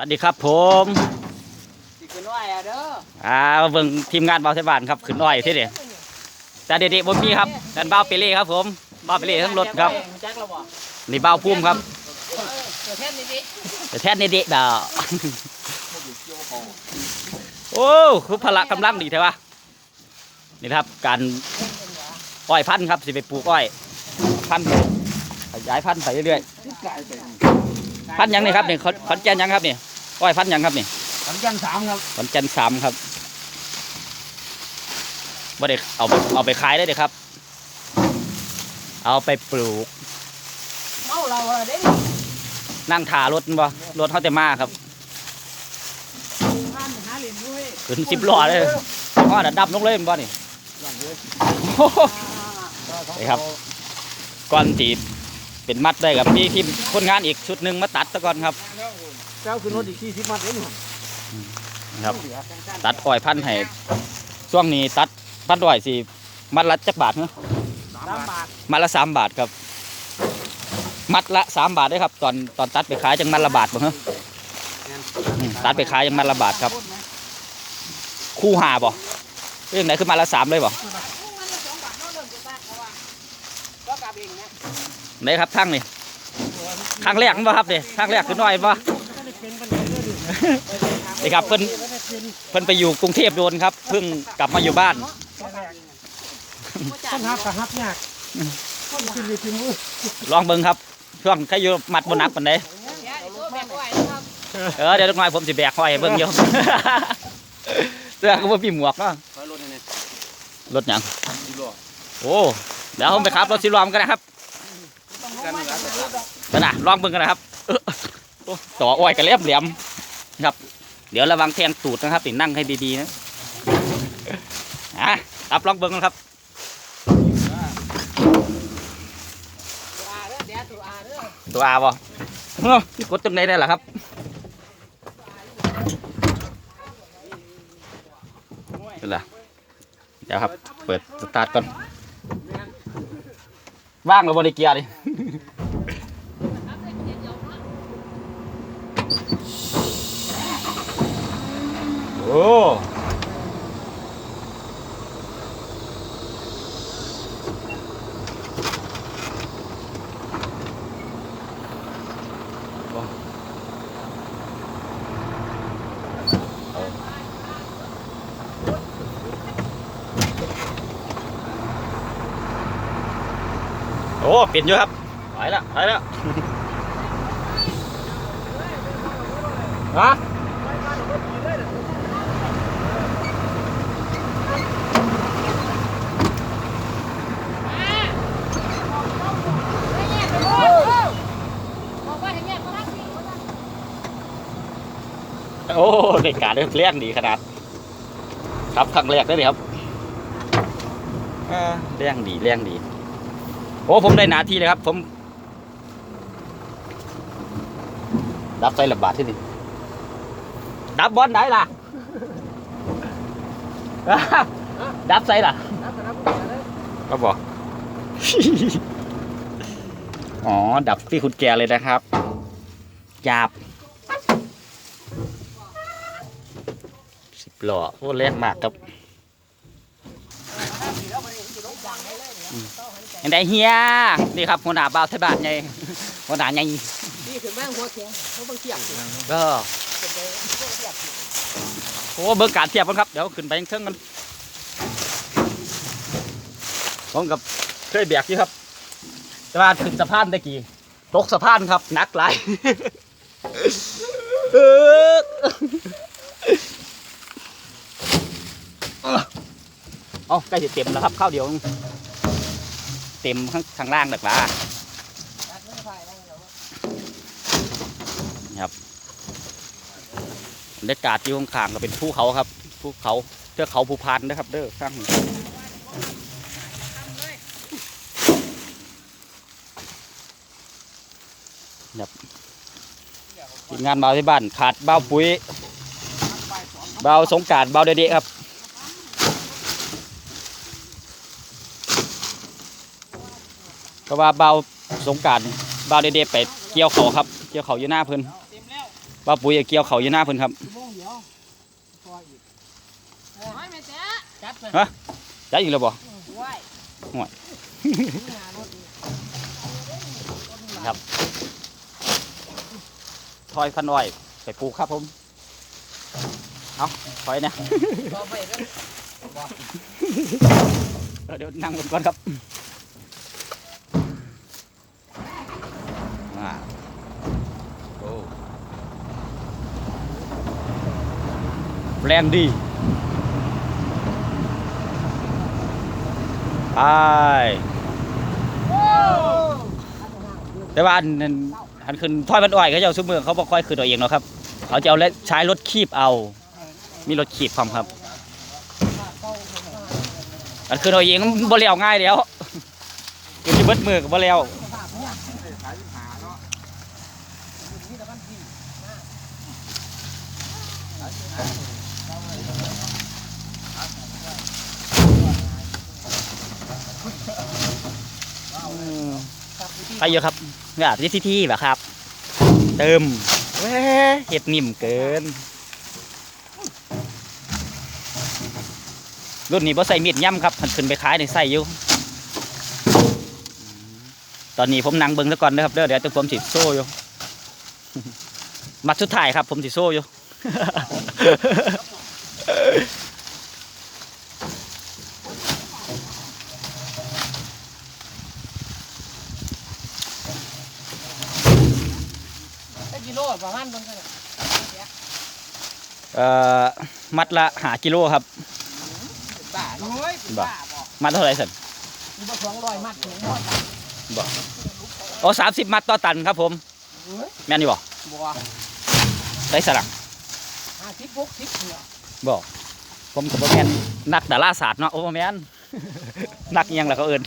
สวัสดีครับผมสิขึ้นไหวอะเด้ออ่ามาเบิ่งทีมงานเบาเทบานครับขึ้นอ้อยที่นี่แต่เด็กๆบ่มีครับแต่เบาเปเล่ครับผมเบาเปเล่ทั้งรถครับแจ็คเราบ่นี่เบาพุ่มครับเกิดแท่นนี่ดิแต่แท้เด็กๆดาวโอ้คือพละกำลังดีใช่ปะนี่ครับการอ้อยพันธุ์ครับสิไปปลูกอ้อยพันธุ์ขยายพันธุ์ไปเรื่อยๆ พันธุ์หยังนี่ครับนี่ขอนขอนแก่นหยังครับนี่อ้อยพันธุ์หยังครับนี่สำคัญสามครับขอนแก่นสามครับว่าเด็กเอาไปเอาไปขายได้เด็กครับ เอาไปปลูก เมาเราอะเด้นั่งถ่ารถบ่รถเขาแต่มาครับท่านหาเหรียญด้วยขึ้นสิบล้อเลยพ่อดับดับลงเลยแม่นบ่นี่โอ้โหนี่ครับก่อนตี เป็นมัดได้กับมีทีมคนงานอีกชุดหนึ่งมาตัดตะก่อนครับเจ้าขึ้นรถอีกสี่สิบมัดเลยนี่ครับ ตัดอ้อยพันธุ์ให้ช่วงนี้ตัดพันอ้อยสิมัดละจักบาทเนอะสามบาทมัดละสามบาทครับ มัดละสามบาทเด้อครับ ตอนตอนตัดไปขายจังมัดละบาทบ่ฮะอืมตัดไปขายจังมัดละบาทครับ คู่หาบ่เรื่องไหนคือมัดละสามเลยบ่ ก็กลับเองนะ ไหนครับทั้งนี่ทางแรกบ่ครับนี่ทางแรกคือน้อยบ่นี่ครับเพิ่นเพิ่นไปอยู่กรุงเทพโดนครับ เพิ่งกลับมาอยู่บ้านคนฮับกับฮับยากคนกินอยู่กินมือลองเบิ่งครับช่วงใครอยู่มัดบนนักปานใดเออเดี๋ยวลูกน้อยผมสิแบกห้อยให้เบิ่งอยู่เสื้อก็บ่มีหมวกเนาะคอยรถนี่รถหยังดีบ่โอ้เดี๋ยวผมไปขับรถสิบล้อมกันนะครับกันเหนือแต่ กันนะลองเบิ่งกันนะครับต่ออ้อยกระเลียบเหลี่ยมครับ เดี๋ยวระวังแทงตูดนะครับตินั่งให้ดีๆนะอะครับลองเบิ่งกันครับอาเด้อเดี๋ยตัวอาเด้อตัวอาบ่เฮ้อกดจังไดได้ล่ะครับนี่ล่ะเดี๋ยวครับ เปิดสตาร์ทก่อน ว่างหรือบริเกียร์ดิ โอ้โอ้เปลี่ยนอยู่ครับไปแล้วไปแล้ว ฮะ โอ้ในการเลี้ยงดีขนาด ครับครั้งแรกได้เลยครับเอ่อเลี้ยงดีเลี้ยงดี โอ้ผมได้หนาทีเลยครับ ผม ดับไฟระบาดที่นี่ดับบอลไหนล่ะ ดับไฟล่ะก็บอกอ๋อ ดับที่คุณแจเลยนะครับหยาบสิบ หล่อโคตรแรงมากครับยังไงเฮียนี่ครับหัวหน้าบ่าวไทยบ้านไงหัวหน้าไงดีขึ้นแม่งหัวเทียงเขาบางเทียงก็โอ้เบิ่งการเทียบกันครับเดี๋ยวขึ้นไปเครื่องกันผมกับเคยแบกอยู่ครับ แต่ว่าขึ้นสะพานตะกี้ตกสะพานครับหนักหลาย ออเอใกล้จะเต็มแล้วครับข้าวเดียว เต็มข้างข้างล่างดักว่าบรรยากาศอยู่ข้างๆก็เป็นภูเขาครับภูเขาเทือกเขาภูพานนะครับ เด้อข้างนี้ครับทีมงานเบาที่บ้านขาดเบาปุ๋ยเบาสงการเบาเด็กๆครับ เพราะว่าเบาสงกรารเบาเด็กๆไปเกี่ยวเขาครับ เกี่ยวเขาอยู่หน้าเพิ่นเต็มแล้วว่าปุ๋ยเกี่ยวเขาอยู่หน้าเพิ่นครับชั่วโมงเดียวพออีกโอ้ยแม่แจ๊ะจัดไปฮะได้อีกแล้วบ่ไหวห่วยครับถอยพันอ้อยไปปลูกครับผมเอาถอยเนี่ยต่อไปกันเดี๋ยวนั่งบนก่อนครับมาโอ้ แรงดีไปแต่ว่าอันนั้นอันขึ้นถอยพันอ้อยเขาจะเอาซุ้มเมืองเขาบอกค่อยขึ้นเอาเองเนาะครับเขาจะเอาและใช้รถคีบเอา มีรถขีบพร้อมครับ อันคือเราเองมันบ่เลี้ยวง่ายแล้วคือที่เบิดมือก็บ่เลี้ยว ไปเยอะครับเนี่ยที่ที่แบบครับ เติมเว้ยเห็ดนิ่มเกิน รุ่นนี้บ่ใส่มีดย่ำครับมันขึ้นไปขายในใส่อยู่ ตอนนี้ผมนั่งเบิ้งซะก่อนนะครับเด้อเดี๋ยวตัวผมสิโซ่อยู่ มัดสุดท้ายครับ ผมสิโซ่อยู่ ได้กิโลประมาณนั้น เอ่อมัดละหากิโลครับบ้าโอ้ยบ้าบอกมัดเท่าไหร่สันมีบ่สองร้อยมัดถึงร้อยตันโอ้สามสิบมัดต่อตันครับผมเฮ้ยแม่นอยู่บ่บัวได้สลังห้าสิบหกสิบเหรอบอกผมกับแม่นนักดาราศาสตร์เนาะโอ้บ่แม่นนักอิหยังล่ะเขาเอิ้น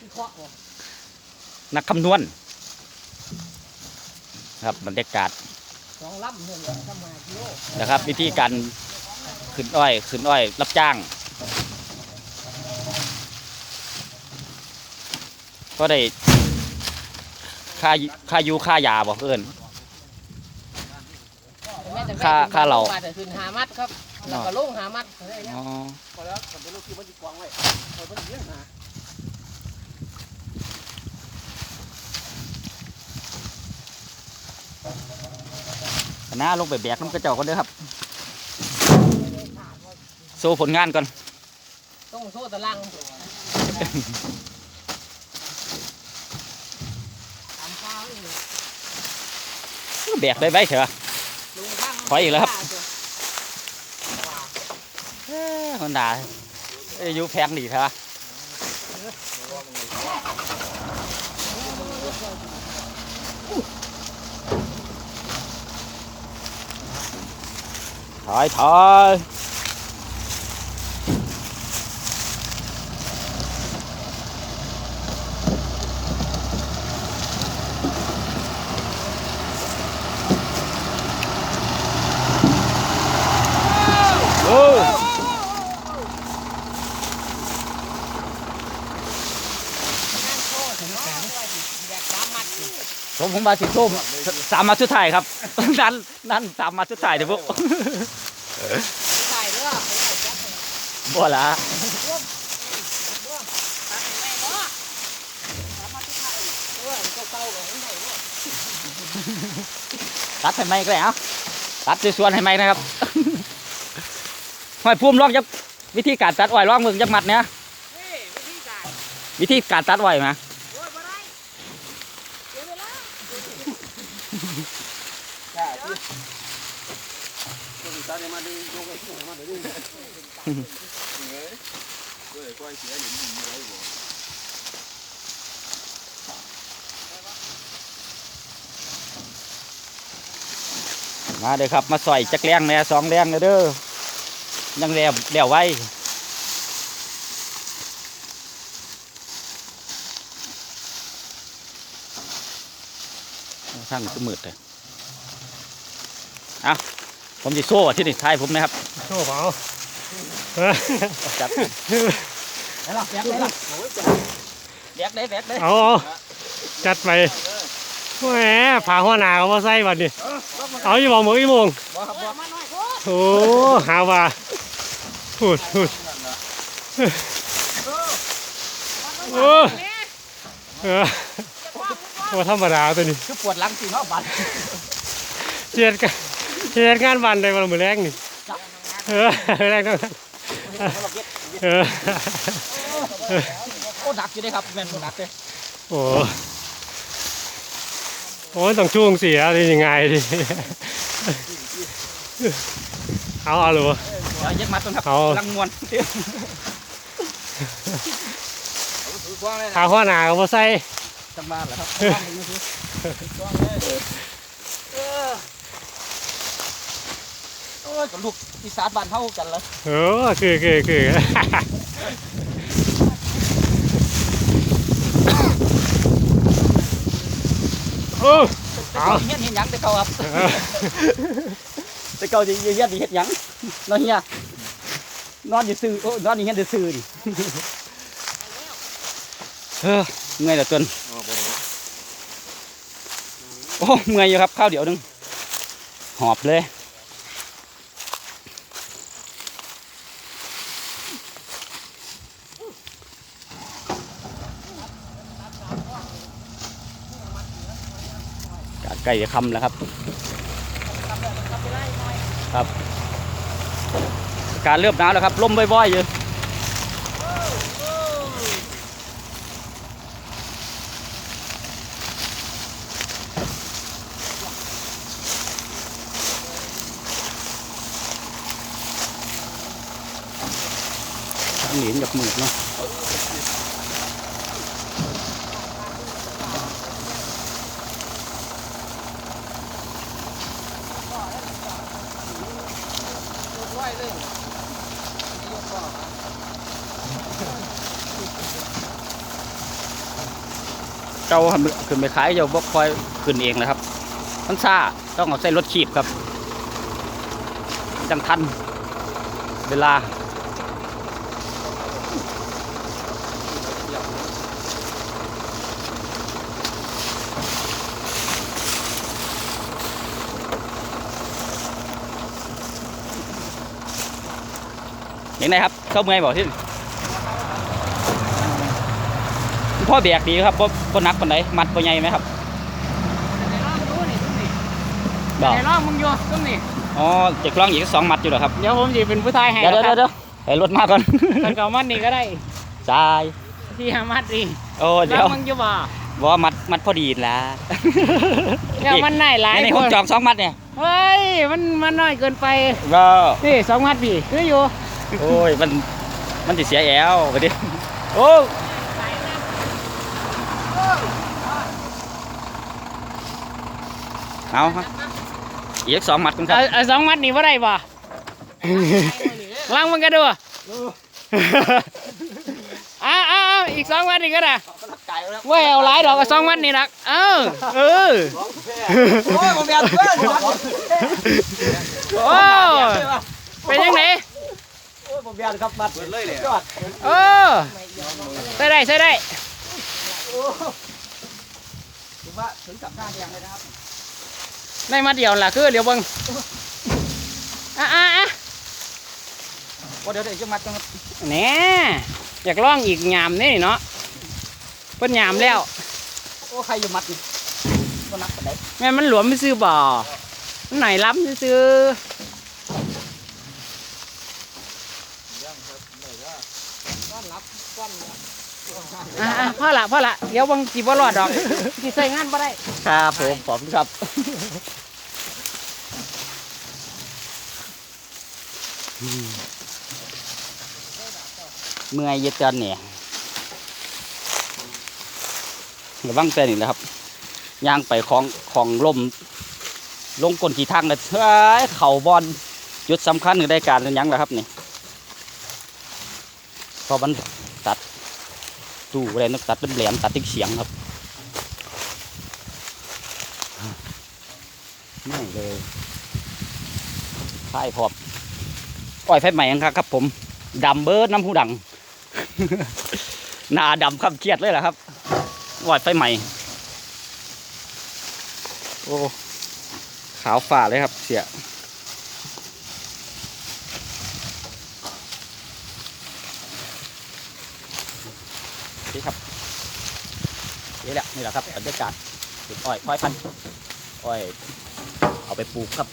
ที่เคาะบ่นักคำนวณครับบรรยากาศส องลำเนี่ยทำมากิโลนะครับ วิธีการขึ้นอ้อยขึ้นอ้อย รับจ้างก็ได้ค่าค่ายูค่ายาบอกเพื่อนค่าค่าเราบาทขึ้นหามัดครับแล้วก็ลงหามัดอะไรเงี้ยอ๋อพอแล้วผมจะลูกคือมันจะกวางไว้เออมันเยอะนะ คณะลงไปแบกน้ำกระเจ้ากันเด้อครับ โซ่ผลงานก่อน ต้องโซ่ตะลังทำข้าวนี่แบกได้ไว้เถอะลุงข้างขออีกแล้วครับฮอนดาอายุแพงดีเถอะ ถอยถอยโอ้ นั่นโซ่ถึงแสนแบกสามมัดอยู่ มาสิส้มสามมาสุดท้ายครับ นั่นนั่นสามมาสุดท้ายเดี๋ยวพวกใส่เด้อบ่ละตัดไปบ่สามมัดที่ไทยเอหนเนี่ยตัดให้ไหมก็ได้เอาตัดสวนให้ไหมนะครับหอยพุ่มลองจักวิธีการตัดอ้อยลองมึงจักมัดเนี่ยวิธีการวิธีการตัดอ้อยมา โอ้ยบ่ได้เสียเวลา มาเด้อครับมาใส่จักแรงแหน่สองแรงเลยเด้อยังแล้วแล้วไว้ทั้งสมืดเลยเอาผมจะโซ่ที่นี่ทายผมนะครับโอ้เปล่า จับแล้วหรอแป๊บเลยล่ะแบกได้แบกได้เอาเอาจัดไปแหมผาหัวหนาเขามาใส่บัดนี้เอาอยู่บ่หมกอีโมงบ่ครับบ่มาหน่อยโคตรโอ้หาว่าพูดพูดโอ้เออว่าธรรมดาตัวนี้คือปวดหลังสิเนาะบัดเชียดกันเชียดงานวันได้วันมือแรกนี่เออแรกต้อง เออโอ้หนักอยู่เด้ครับแม่นบ่หนักเด้โอ้โอ้ยต้องช่วงเสียดิยังไงดิเอาเอาเลยวะเดี๋ยวยักมัดก่อนครับเอากำลังม่วนขาหัวหนาก็บ่ใส่จังบ้านเหรอครับเออโอ้ ยกับลูกอีสานบ้านเฮากันเลยเออคือคือคือโอ้แต่เก่าสิเฮ็ดเฮ็ดหยังแต่เก่าครับเออแต่เก่าสิเฮ็ดเฮ็ดหยังนอนเฮียนอนอยู่ซื่อโอ้นอนอยู่เฮียนซื่อๆนี่เออเมื่อยแล้วจนโอ้เมื่อยอยู่ครับข้าวเดี๋ยวหนึงหอบเลย กใกล้จะคำแล้วครับครับ การเริ่มหนาวแล้วครับลมบ่อยๆอยู่หรียญหยกหมืดเนาะ เจ้าขึ้นไปขายเจ้าบ่คอยขึ้นเองนะครับมันซ่าต้องเอาใส่รถขีบครับ จังทัน เวลายังไงครับเข้าเมื่อยบอกที่ พ่อแบกดีครับพ่พ่นักคนไหนมัดพ่อใหญ่ไหมครับไหนลองดูนี่ซุ่มนี่บอกไหนลองมึงอยู่ซุ่มนี่อ๋อจะกล้องอีกสองมัดอยู่เหรอครับเดี๋ยวผมจะเป็นผู้ชายให้เดี๋ยวเดี๋ยวเดี๋ยวให้รถมาก่อนท่านเก่ามัดนี่ก็ได้จ่ายที่หามัดดีโอ้เดี๋แล้ยววมึงอยู่บ่บอกว่ามัดมัดพอดีละเดี๋ยวมันไหนหลายนี่คผมนจองสองมัดเนี่ยเฮ้ยมันมันน้อยเกินไปก็นี่สองมัดพี่คืออยู่โอ้ยมันมันติเสียแอวไปดิโอ้ เอาครับอีกสองมัดคุณครับเอาเอาสองมัดนี่ว่าได้บ่ ล้างมันก็ดูอ้าวอ้าวอ้าวอีกสองมัดนี่ก็ได้เว้ยเอาหลายดอกกับสองมัดนี่ละเออเออโอ้ยผมอยากเพื่อนโอ้เป็นยังไงโอ้ยผมอยากครับมัดเลยเลยยอดเออใส่ได้ใส่ได้ ผมว่าถึงกับหน้าแดงเลยนะครับได้มัดเดียวล่ะคือเดี๋ยวเบิ่งอะอะอะว่าเดี๋ยวเดี๋ยวจะมัดจังครับแหน่อยากลองอีกยามนี่เนาะเพิ่นยามแล้ว โอ้ใครอยู่มัดนี่ก็นักไปไหนแม่นมันหลวมซื้อบ่มันไหนล้ำซื้อ อะอะพ่อละพ่อละเดี๋ยวเบังจีบ่ารอดดอกจีใส่งานบ่ได้ครับผมผมครับเมื่อยเย็ดกันเนี่ยระวังแต่นี่แหละครับย่างไปของของลมลงก้นขี่ทางเลยเฮ้ยเข่าบอลจุดสำคัญในรายการเป็นยังแหละครับนี่พอมันตัด ตู้อะไรนึกตัดแหลมตัดติ๊กเสียงครับไม่เลยใช่พร้อมปล่อยไฟใหม่ยังครับครับผมดำเบิร์ดน้ำหูดังหน้าดำครับเครียดเลยแหละครับปล่อยไฟใหม่โอ้ขาวฝ่าเลยครับเสียนี่ครับ นี่แหละนี่แหละครับบรรยากาศปลูกอ้อยอ้อยพันธุ์อ้อย เอาไปปลูกครับ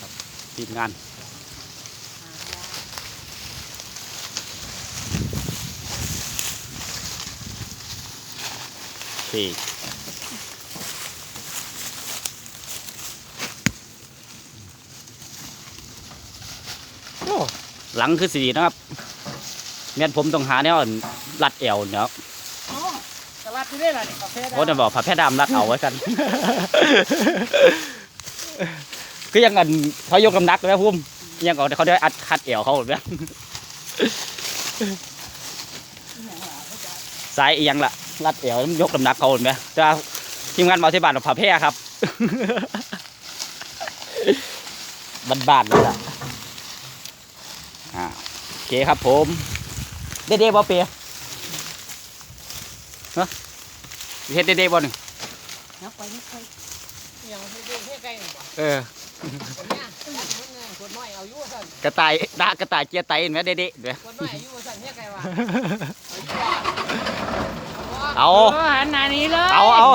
ครับทีมงาน โอเคโอ้หลังคือสีนะครับเมียนผมต้องหาแนวรัดเอวเนาะ ได้ล่ะนี่กาแฟโอ้จะบอกผัดแพร่ดำรัดเอาไว้กันคือยังกันเขายกกำนักแล้วพุ่มยังก่อนเขาได้อัดคัดเอวเขาแบบสายอีหยังล่ะรัดเอวยกกำนักเขาเห็นไหมจะทีมงานมาที่บ้านเราผัดแพร่ครับบ้านๆเลยล่ะอ่าโอเคครับผม เด้ๆบ่เปียฮะ เฮ็ดเด้ๆบ่หนึ่งนับไปนับไปยังให้ดูให้ใกล้หน่อยบ่เออคนเนี้ยคนเนี้ยคนน้อยเอาอยู่ว่าซั่นกระต่ายดากระต่ายเจียไตเห็นไหมเด้ๆเด้อคนน้อยอายุว่าซั่นเฮียไกลว่าเอาหันหน้านี้เลยเอาเอา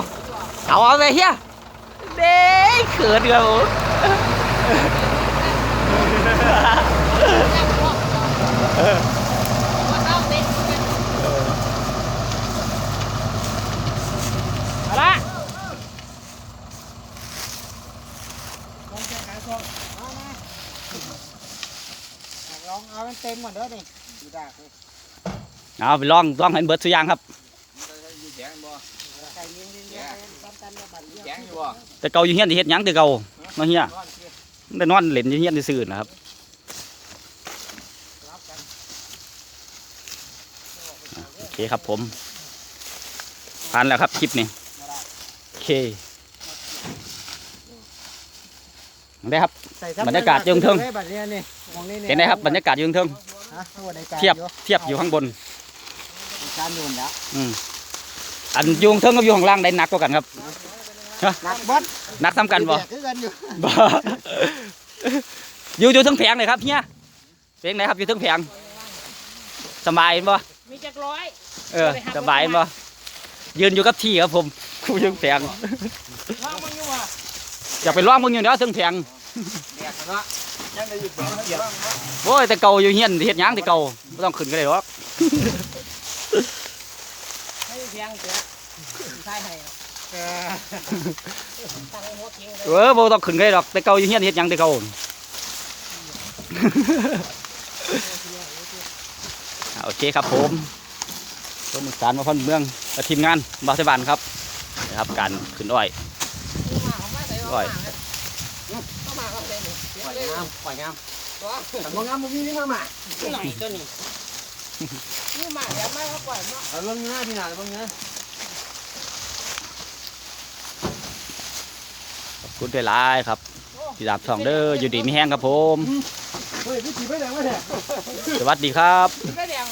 เอาเอาไปเฮียเด้เขินเดียวเอาละ ล องเอามันเต็มก่อนเด้อนี่ดูดากเลยเอาไปลองลองเห็นเบิร์ดสุอยางครับไก่เลี้ยงเลี้ยงเลี้ยงตามกันแล้วบัดเลี้ยงแข็งอยู่บ่แต่เก่าอยู่เฮียนที่เฮ็ดหยังแต่เก่ามาเฮียนอนเสียได้นอนเล่นอยู่เฮียนซื่อๆนะครับรับกันโอเคครับผมผ่านแล้วครับคลิปนี้โอเค ได้ครับใส่บรรยากาศเจิงเทิงบัดเนี้ยนี่มองนี่เห็นไหมครับบรรยากาศอยืนเทิงฮะโอ้ในการเทียบอยู่เทียบอยู่ข้างบนการอยู่แล้วอืมอันอยุงเทิงกับอยู่ข้างล่างได้หนักกว่ากันครับหนักบดหนักทำกันบ่แบคือกันอยู่บ่อยู่อยู่เทั้งแผงเลยครับเฮียเพลงไหนครับอยู่เทั้งแผงสบายบ่มีจักร้อย เออสบายบ่ยืนอยู่กับที่ครับผมกูยังแผง ว่ามึงอยู่ว่ะ อยากไปร้องมึงอยู่เนาะเทั้งแผงแดกเนาะยังได้อยู่บ่เกี่ยวโอ้ยแต่เก่าอยู่เฮียนเฮ็ดหยังแต่เก่าบ่ต้องขึ้นก็ได้หรอกให้เพียงเสียใช่ให้ตั้งหัวเก่งเลยเออบ่ต้องขึ้นก็ได้ดอกแต่เก่าอยู่เฮียนเฮ็ดหยังแต่เก่าอ่าโอเคครับผมต้นสารมาพันเมืองและทีมงานบาสบานครับนะครับการขึ้นอ้อยมา เขามาใส่ว่ามาเข้ามาเขาใส่หนึ่งปล่อยงามปล่อยงามตัวแต่บ่งามบ่มีนี่มามาหน่อยตัวนี้นี่มาเดี๋ยวไม่เขาปล่อยมาเอาเบิ่งเนื้อพี่น่ะเบิ่งเนื้อขอบคุณด้วยหลายครับที่ตามช่องเด้ออยู่ดีมีแห้งครับผม เฮ้ยพี่สิไปไหนวะเนี่ยสวัสดีครับไม่แดง